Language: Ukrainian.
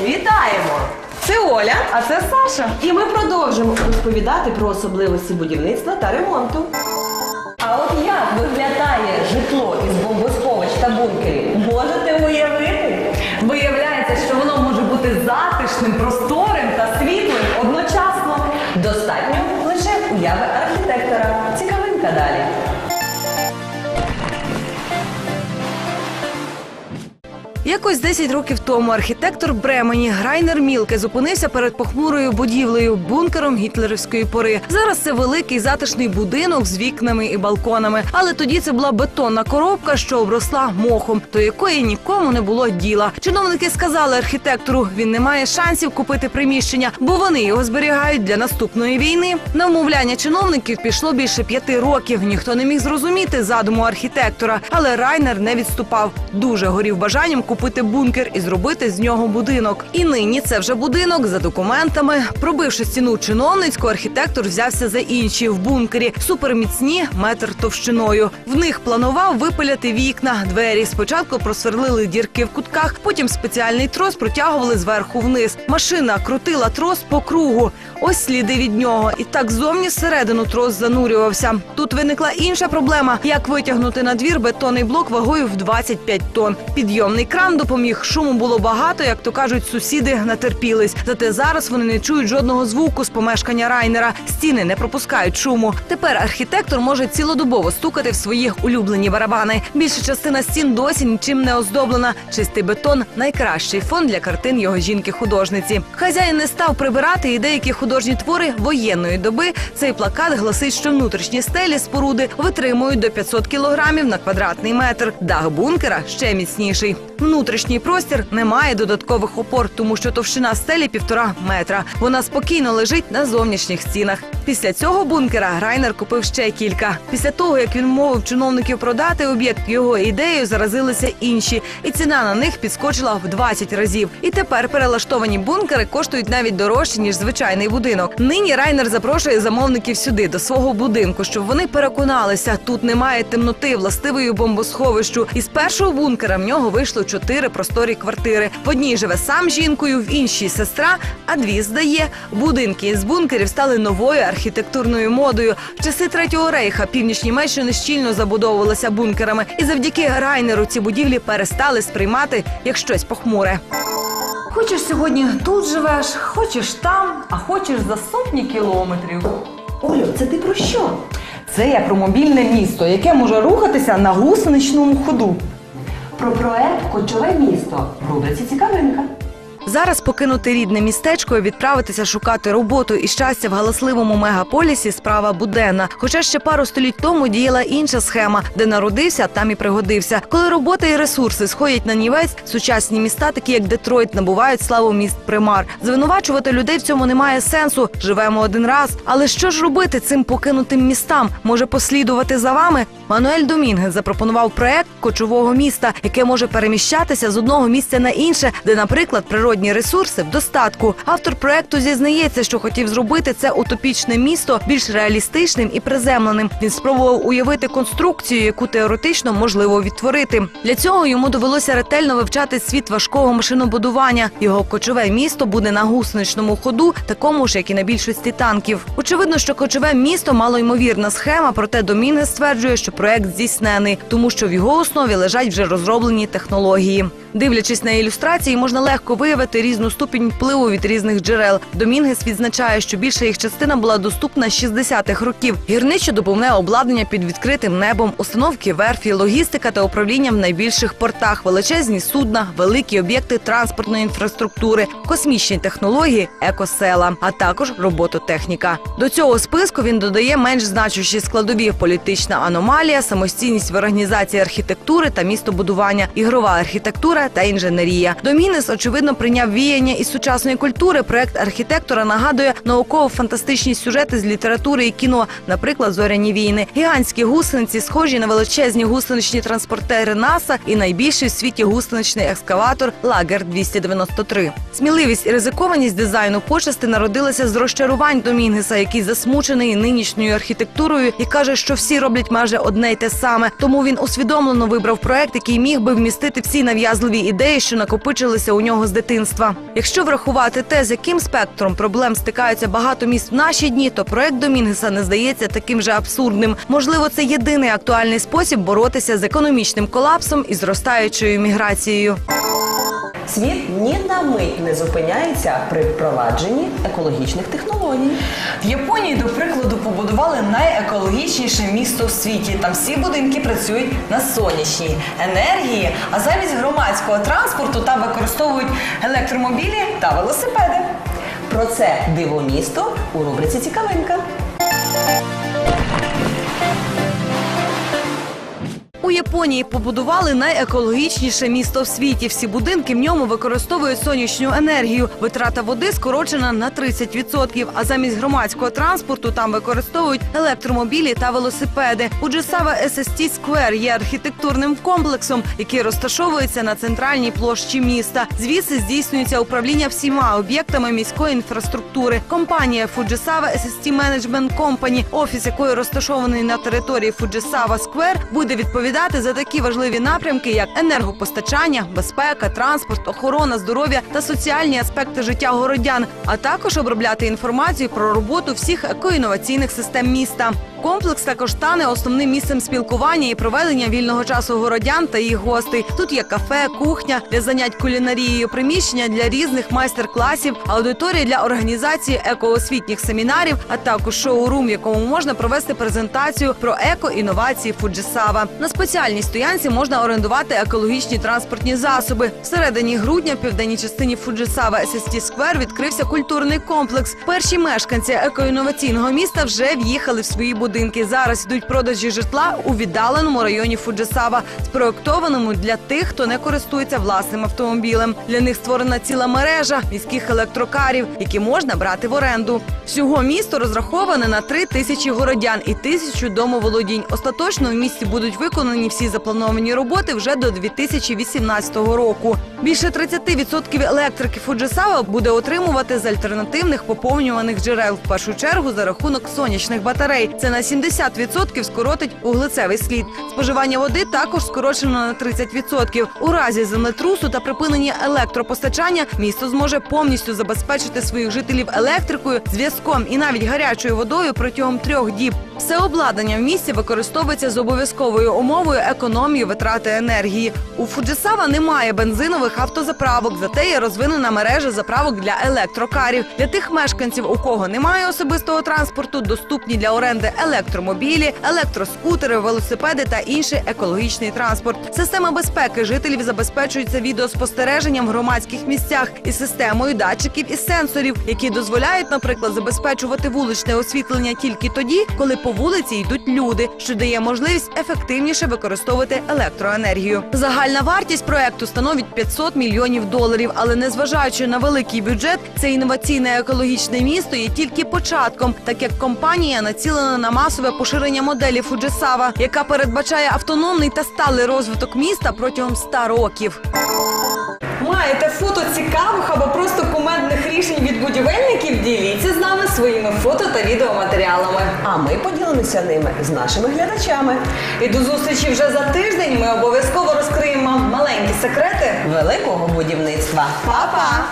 Вітаємо! Це Оля, а це Саша. І ми продовжимо розповідати про особливості будівництва та ремонту. А от як виглядає житло із бомбосховищ та бункерів? Можете уявити? Виявляється, що воно може бути затишним, просторим та світлим одночасно. До Якось 10 років тому архітектор Бремені Грайнер Мілке зупинився перед похмурою будівлею, бункером гітлерівської пори. Зараз це великий затишний будинок з вікнами і балконами. Але тоді це була бетонна коробка, що обросла мохом, до якої нікому не було діла. Чиновники сказали архітектору, він не має шансів купити приміщення, бо вони його зберігають для наступної війни. На вмовляння чиновників пішло більше п'яти років. Ніхто не міг зрозуміти задуму архітектора, але Райнер не відступав. Дуже горів бажанням купити бункер і зробити з нього будинок. І нині це вже будинок за документами. Пробивши стіну чиновницьку, архітектор взявся за інші в бункері. Суперміцні метр товщиною. В них планував випиляти вікна, двері. Спочатку просверлили дірки в кутках, потім спеціальний трос протягували зверху вниз. Машина крутила трос по кругу. Ось сліди від нього. І так зовні зсередину трос занурювався. Тут виникла інша проблема: як витягнути на двір бетонний блок вагою в 25 тонн. Підйомний кран допоміг. Шуму було багато, як то кажуть, сусіди натерпілись. Зате зараз вони не чують жодного звуку з помешкання Райнера. Стіни не пропускають шуму. Тепер архітектор може цілодобово стукати в свої улюблені барабани. Більша частина стін досі нічим не оздоблена. Чистий бетон найкращий фон для картин його жінки-художниці. Хазяїн не став прибирати і деякі художні твори воєнної доби. Цей плакат гласить, що внутрішні стелі споруди витримують до 500 кілограмів на квадратний метр. Дах бункера ще міцніший. Внутрішній простір не має додаткових опор, тому що товщина стелі півтора метра. Вона спокійно лежить на зовнішніх стінах. Після цього бункера Грайнер купив ще кілька. Після того, як він мовив чиновників продати об'єкт, його ідеєю заразилися інші, і ціна на них підскочила в 20 разів. І тепер перелаштовані бункери коштують навіть дорожче ніж звичайний будинок. Нині Райнер запрошує замовників сюди до свого будинку, щоб вони переконалися, тут немає темноти властивої бомбосховищу. Із першого бункера в нього вийшло чотири просторі квартири. В одній живе сам жінкою, в іншій сестра, а дві здає. Будинки із бункерів стали новою архітектурною модою. В часи третього рейха північ Німеччини щільно забудовувалися бункерами, і завдяки Райнеру ці будівлі перестали сприймати як щось похмуре. Хочеш сьогодні тут живеш, хочеш там, а хочеш за сотні кілометрів. Олю, це ти про що? Це як про мобільне місто, яке може рухатися на гусеничному ходу. Про проект Кочове місто в рубриці Цікавинка. Зараз покинути рідне містечко і відправитися шукати роботу і щастя в галасливому мегаполісі справа буденна. Хоча ще пару століть тому діяла інша схема, де народився, там і пригодився. Коли робота і ресурси сходять на нівець, сучасні міста, такі як Детройт, набувають славу міст примар. Звинувачувати людей в цьому немає сенсу. Живемо один раз. Але що ж робити цим покинутим містам? Може послідувати за вами? Мануель Домінге запропонував проект кочового міста, яке може переміщатися з одного місця на інше, де, наприклад, природні ресурси в достатку. Автор проекту зізнається, що хотів зробити це утопічне місто більш реалістичним і приземленим. Він спробував уявити конструкцію, яку теоретично можливо відтворити. Для цього йому довелося ретельно вивчати світ важкого машинобудування. Його кочове місто буде на гусеничному ходу, такому ж, як і на більшості танків. Очевидно, що кочове місто малоймовірна схема, проте Домінге стверджує, що проект здійснений, тому що в його основі лежать вже розроблені технології. Дивлячись на ілюстрації, можна легко виявити різну ступінь впливу від різних джерел. Домінгес відзначає, що більша їх частина була доступна з 60-х років. Гірниче допомне обладнання під відкритим небом, установки верфі, логістика та управління в найбільших портах, величезні судна, великі об'єкти транспортної інфраструктури, космічні технології, екосела, а також робототехніка. До цього списку він додає менш значущі складові: політична аномалія, самостійність в організації архітектури та містобудування, ігрова архітектура та інженерія. Домінес очевидно прийняв віяння із сучасної культури. Проект архітектора нагадує науково-фантастичні сюжети з літератури і кіно, наприклад, зоряні війни. Гігантські гусениці схожі на величезні гусеничні транспортери НАСА і найбільший в світі гусеничний екскаватор Лагер 293 Сміливість і ризикованість дизайну почасти народилися з розчарувань Домінгеса, який засмучений нинішньою архітектурою і каже, що всі роблять майже одне й те саме. Тому він усвідомлено вибрав проект, який міг би вмістити всі нав'язливі сміливі ідеї, що накопичилися у нього з дитинства. Якщо врахувати те, з яким спектром проблем стикаються багато міст в наші дні, то проект Домінгеса не здається таким же абсурдним. Можливо, це єдиний актуальний спосіб боротися з економічним колапсом і зростаючою міграцією. Світ ні на мить не зупиняється при впровадженні екологічних технологій. В Японії, до прикладу, побудували найекологічніше місто в світі. Там всі будинки працюють на сонячній енергії, а замість громадського транспорту там використовують електромобілі та велосипеди. Про це диво місто у рубриці Цікавинка. Японії побудували найекологічніше місто в світі. Всі будинки в ньому використовують сонячну енергію. Витрата води скорочена на 30%, а замість громадського транспорту там використовують електромобілі та велосипеди. Уджисава SST Square є архітектурним комплексом, який розташовується на центральній площі міста. Звідси здійснюється управління всіма об'єктами міської інфраструктури. Компанія Fujisawa SST Management Company, офіс якої розташований на території Fujisawa Square, буде відповідати за такі важливі напрямки, як енергопостачання, безпека, транспорт, охорона здоров'я та соціальні аспекти життя городян, а також обробляти інформацію про роботу всіх екоінноваційних систем міста. Комплекс також стане основним місцем спілкування і проведення вільного часу городян та їх гостей. Тут є кафе, кухня для занять кулінарією, приміщення для різних майстер-класів, аудиторія для організації екоосвітніх семінарів, а також шоурум, в якому можна провести презентацію про еко-інновації Фуджисава. На спеціальній стоянці можна орендувати екологічні транспортні засоби. Всередині грудня в південній частині Фуджисава SST Square відкрився культурний комплекс. Перші мешканці екоінноваційного міста вже в'їхали в свої будинки. Зараз йдуть продажі житла у віддаленому районі Фуджисава, спроектованому для тих, хто не користується власним автомобілем. Для них створена ціла мережа міських електрокарів, які можна брати в оренду. Всього місто розраховане на три тисячі городян і тисячу домоволодінь. Остаточно в місті будуть виконані всі заплановані роботи вже до 2018 року. Більше 30% електрики Фуджисава буде отримувати з альтернативних поповнюваних джерел. В першу чергу за рахунок сонячних батарей. Це на 70% скоротить углецевий слід. Споживання води також скорочено на 30%. У разі землетрусу та припинення електропостачання місто зможе повністю забезпечити своїх жителів електрикою, зв'язком і навіть гарячою водою протягом трьох діб. Все обладнання в місті використовується з обов'язковою умовою економії витрати енергії. У Фуджисава немає бензинових автозаправок, зате є розвинена мережа заправок для електрокарів. Для тих мешканців, у кого немає особистого транспорту, доступні для оренди електромобілі, електроскутери, велосипеди та інший екологічний транспорт. Система безпеки жителів забезпечується відеоспостереженням в громадських місцях і системою датчиків і сенсорів, які дозволяють, наприклад, забезпечувати вуличне освітлення тільки тоді, коли по вулиці йдуть люди, що дає можливість ефективніше використовувати електроенергію. Загальна вартість проекту становить 500 мільйонів доларів. Але незважаючи на великий бюджет, це інноваційне екологічне місто є тільки початком, так як компанія націлена на масове поширення моделі Фуджисава, яка передбачає автономний та сталий розвиток міста протягом 100 років. Маєте фото цікавих або просто кумедних рішень від будівельників? Нами своїми фото та відеоматеріалами. А ми поділимося ними з нашими глядачами. І до зустрічі вже за тиждень. Ми обов'язково розкриємо маленькі секрети. Великого будівництва. Па-па!